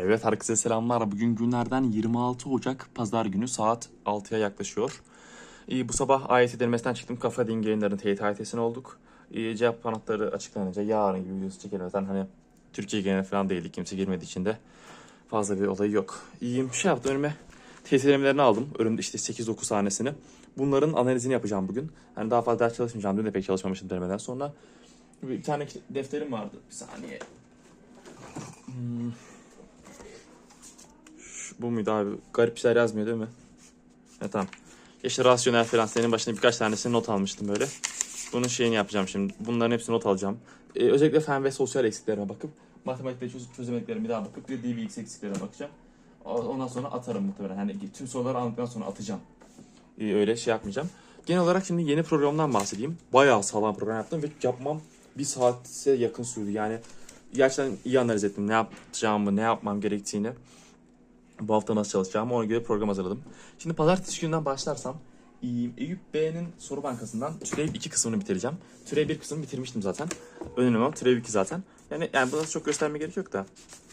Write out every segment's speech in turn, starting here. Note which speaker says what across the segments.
Speaker 1: Evet herkese selamlar. Bugün günlerden 26 Ocak Pazar günü saat 6'ya yaklaşıyor. İyi, bu sabah AYT denemesinden çıktım. Kafa Dingi yayınlarının teyit AYT'sine olduk. İyi, cevap kanatları açıklanınca yarın gibi videosu çekelim. Zaten hani Türkiye genel falan değildi. Kimse girmediği için de fazla bir olayı yok. İyiyim. Şey yaptım önüme teyit denemelerini aldım. Önümde işte 8-9 tanesini. Bunların analizini yapacağım bugün. Hani daha fazla ders çalışmayacağım. Dün de pek çalışmamıştım denemeden sonra. Bir tane defterim vardı. Bir saniye. Hmm. Bu muydu abi? Garip şeyler yazmıyor değil mi? Evet tamam. İşte rasyonel falan senin başına birkaç tanesini not almıştım böyle. Bunun şeyini yapacağım şimdi. Bunların hepsini not alacağım. Ee, özellikle fen ve sosyal eksiklerime bakıp matematikte çöz çözemediklerime daha bakıp bir DBX eksiklerine bakacağım. Ondan sonra atarım muhtemelen. Hani tüm soruları aldıktan sonra atacağım. Ee, öyle şey yapmayacağım. Genel olarak şimdi yeni programdan bahsedeyim. Bayağı sağlam program yaptım ve yapmam bir saate yakın sürdü. Yani gerçekten iyi analiz ettim ne yapacağımı, ne yapmam gerektiğini. Bu hafta nasıl çalışacağımı ona göre program hazırladım. Şimdi pazartesi gününden başlarsam Eyüp B'nin soru bankasından türev 2 kısmını bitireceğim. Türev 1 kısmını bitirmiştim zaten. Önemli olan türev 2 zaten. Yani yani burada çok göstermeye gerek yok da.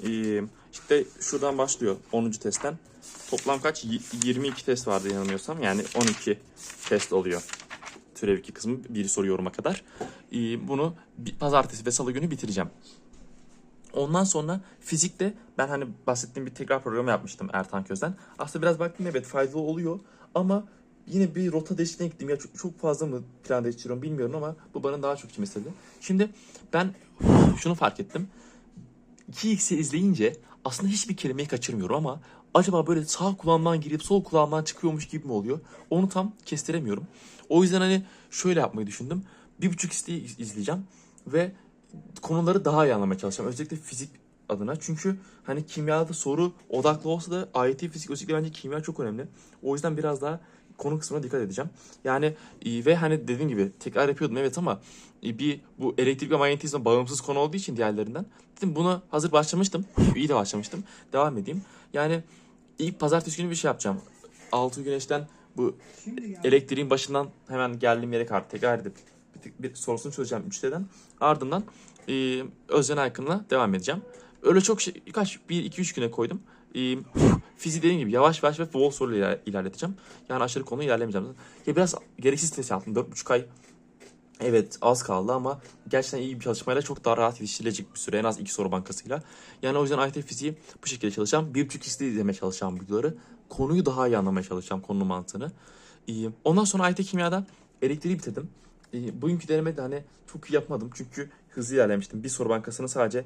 Speaker 1: E, işte şuradan başlıyor 10. testten. Toplam kaç? Y- 22 test vardı yanılmıyorsam. Yani 12 test oluyor. Türev 2 kısmı bir soru yoruma kadar. Bunu pazartesi ve salı günü bitireceğim. Ondan sonra fizikte ben hani bahsettiğim bir tekrar programı yapmıştım Ertan Köz'den. Aslında biraz baktım evet faydalı oluyor ama yine bir rota değişikliğine gittim. Ya çok, çok fazla mı plan değiştiriyorum bilmiyorum ama bu bana daha çok içim istedi. Şimdi ben şunu fark ettim. 2x'i izleyince aslında hiçbir kelimeyi kaçırmıyorum ama acaba böyle sağ kulağımdan girip sol kulağımdan çıkıyormuş gibi mi oluyor? Onu tam kestiremiyorum. O yüzden hani şöyle yapmayı düşündüm. Bir buçuk x'i izleyeceğim ve konuları daha iyi anlamaya çalışacağım. Özellikle fizik adına. Çünkü hani kimyada soru odaklı olsa da AYT fizik özellikle bence kimya çok önemli. O yüzden biraz daha konu kısmına dikkat edeceğim. Yani e, ve hani dediğim gibi tekrar yapıyordum evet ama e, bir bu elektrik ve manyetizma bağımsız konu olduğu için diğerlerinden dedim buna hazır başlamıştım. İyi de başlamıştım. Devam edeyim. Yani ilk pazartesi günü bir şey yapacağım. Altı güneşten bu elektriğin başından hemen geldiğim yere kadar tekrar edip bir, bir sorusunu çözeceğim 3'teden. Ardından e, Özden Aykın'la devam edeceğim. Öyle çok şey, kaç, 1, 2, 3 güne koydum. E, fiziği dediğim gibi yavaş yavaş ve bol soruyla ilerleteceğim. Yani aşırı konu ilerlemeyeceğim. Ya biraz gereksiz stres yaptım. 4,5 ay Evet az kaldı ama gerçekten iyi bir çalışmayla çok daha rahat yetiştirilecek bir süre. En az iki soru bankasıyla. Yani o yüzden AYT fiziği bu şekilde çalışacağım. Bir buçuk x'de izlemeye çalışacağım videoları. Konuyu daha iyi anlamaya çalışacağım konunun mantığını. Ondan sonra AYT kimyada elektriği bitirdim. Ee, bugünkü denemede hani çok iyi yapmadım çünkü hızlı ilerlemiştim. Bir soru bankasını sadece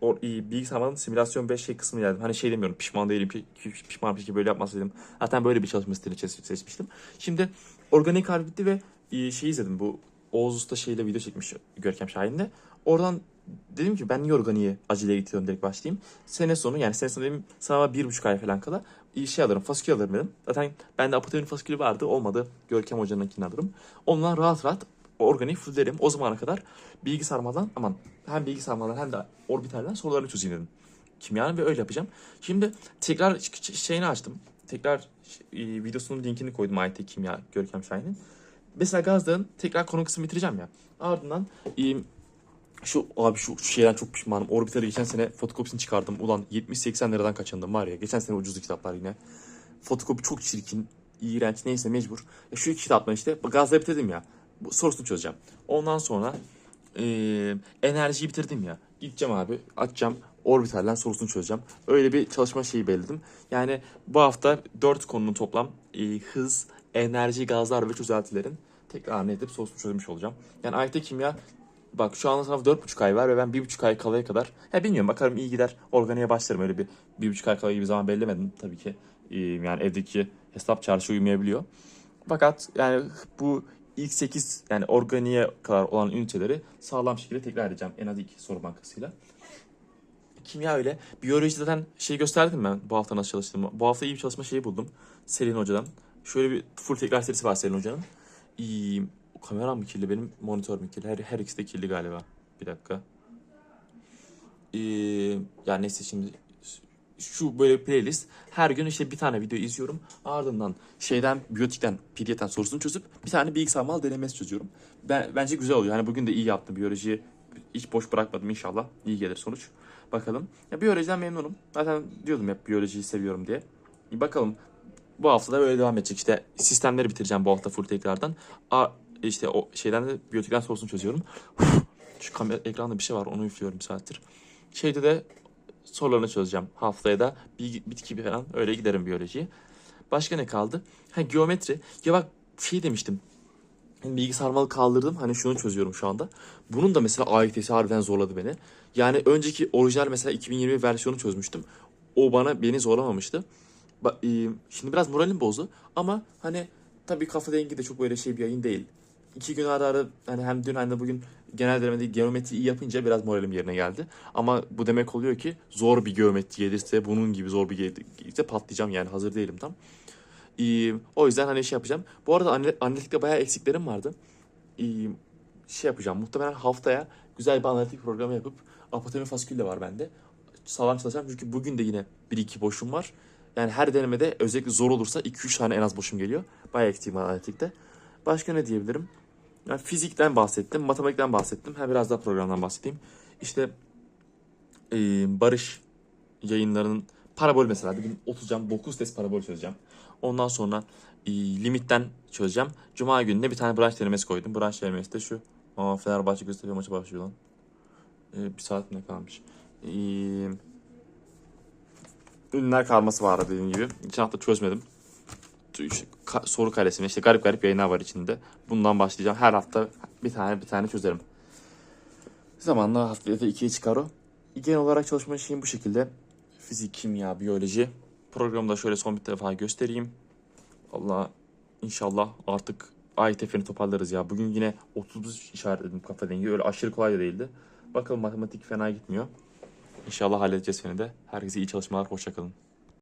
Speaker 1: o, e, bilgisayarın simülasyon 5 şey kısmını ilerledim. Hani şey demiyorum pişman değilim ki ki- pişman şey böyle yapmasaydım. Zaten böyle bir çalışma stili seç- seçmiştim. Şimdi organik harf bitti ve e, şey izledim bu Oğuz Usta şeyle video çekmiş Görkem Şahin'le. Oradan dedim ki ben niye organiğe aceleye gidiyorum direkt başlayayım. Sene sonu yani sene sonu dedim sınava bir buçuk ay falan kala iyi şey alırım fasulye alırım dedim. Zaten bende apoteonin fasulye vardı olmadı Görkem Hoca'nınkini alırım. Ondan rahat rahat organiği fullerim. O zamana kadar bilgi sarmadan aman hem bilgi sarmadan hem de orbitalden sorularını çözeyim dedim. Kimyanın ve öyle yapacağım. Şimdi tekrar şeyini açtım. Tekrar e, videosunun linkini koydum AYT Kimya Görkem Şahin'in. Mesela Gazdağ'ın tekrar konu kısmını bitireceğim ya. Ardından e, şu abi şu, şu şeyden çok pişmanım. Orbiter'e geçen sene fotokopisini çıkardım. Ulan 70-80 liradan kaçındım var ya. Geçen sene ucuzdu kitaplar yine. Fotokopi çok çirkin, iğrenç neyse mecbur. E, şu iki kitapla işte Gazdağ'ı bitirdim ya. Bu sorusunu çözeceğim. Ondan sonra e, enerjiyi bitirdim ya. Gideceğim abi açacağım. Orbital'den sorusunu çözeceğim. Öyle bir çalışma şeyi belirledim. Yani bu hafta 4 konunun toplam e, hız, enerji, gazlar ve çözeltilerin tekrar edip sorusunu çözmüş olacağım. Yani AYT kimya bak şu anda sınav 4,5 ay var ve ben 1,5 ay kalaya kadar ya bilmiyorum bakarım iyi gider organiğe başlarım öyle bir 1,5 ay kala gibi zaman belirlemedim tabii ki. E, yani evdeki hesap çarşı uymayabiliyor. Fakat yani bu ilk 8 yani organiğe kadar olan üniteleri sağlam şekilde tekrar edeceğim en az iki soru bankasıyla. Kimya öyle. Biyoloji zaten şey gösterdim ben bu hafta nasıl çalıştığımı. Bu hafta iyi bir çalışma şeyi buldum. Selin Hoca'dan. Şöyle bir full tekrar serisi var Selin Hoca'nın. İyi. Kameram mı kirli benim monitör mü kirli? Her, her ikisi de kirli galiba. Bir dakika. Ee, yani neyse şimdi şu böyle playlist. Her gün işte bir tane video izliyorum. Ardından şeyden biyotikten PDF'den sorusunu çözüp bir tane bilgisayar mal denemesi çözüyorum. Ben, bence güzel oluyor. Hani bugün de iyi yaptım biyolojiyi. Hiç boş bırakmadım inşallah. İyi gelir sonuç. Bakalım. Ya biyolojiden memnunum. Zaten diyordum hep biyolojiyi seviyorum diye. Bakalım. Bu hafta da böyle devam edecek. İşte sistemleri bitireceğim bu hafta full tekrardan. A, işte o şeyden de biyotikten sorusunu çözüyorum. Şu kamera ekranda bir şey var onu üflüyorum bir saattir. Şeyde de sorularını çözeceğim. Haftaya da bir bitki falan öyle giderim biyolojiye. Başka ne kaldı? Ha geometri. Ya bak şey demiştim. Bilgi sarmalı kaldırdım. Hani şunu çözüyorum şu anda. Bunun da mesela AYT'si harbiden zorladı beni. Yani önceki orijinal mesela 2020 versiyonu çözmüştüm. O bana beni zorlamamıştı. Ba- e, Şimdi biraz moralim bozdu. Ama hani tabii kafa dengi de çok böyle şey bir yayın değil. İki gün ara ara hani hem dün hem de bugün genel denemede geometri iyi yapınca biraz moralim yerine geldi. Ama bu demek oluyor ki zor bir geometri gelirse bunun gibi zor bir gelirse patlayacağım yani hazır değilim tam. Ee, o yüzden hani şey yapacağım. Bu arada analitikte bayağı eksiklerim vardı. Ee, şey yapacağım. Muhtemelen haftaya güzel bir analitik programı yapıp apotemi faskül var bende. Sağlam çalışacağım çünkü bugün de yine 1-2 boşum var. Yani her denemede özellikle zor olursa 2-3 tane en az boşum geliyor. Bayağı eksiğim analitikte. Başka ne diyebilirim? Yani fizikten bahsettim, matematikten bahsettim. Ha biraz daha programdan bahsedeyim. İşte ee, Barış yayınlarının parabol mesela. Bugün oturacağım 9 test parabol çözeceğim. Ondan sonra e, limitten çözeceğim. Cuma gününe bir tane branş denemesi koydum. Branş denemesi de şu. Aa, Fenerbahçe Göztepe maçı başlıyor lan. E, bir saat ne kalmış. E, ünlüler karması var dediğim gibi. Geçen hafta çözmedim. Soru karesine işte garip garip yayınlar var içinde. Bundan başlayacağım. Her hafta bir tane bir tane çözerim. Zamanla haftaya da ikiye çıkar o. Genel olarak çalışma şeyim bu şekilde. Fizik, kimya, biyoloji. Programı da şöyle son bir defa göstereyim. Allah inşallah artık AYTF'ni toparlarız ya. Bugün yine 30 işaretledim kafa dengi. Öyle aşırı kolay da değildi. Bakalım matematik fena gitmiyor. İnşallah halledeceğiz seni de. Herkese iyi çalışmalar. Hoşçakalın.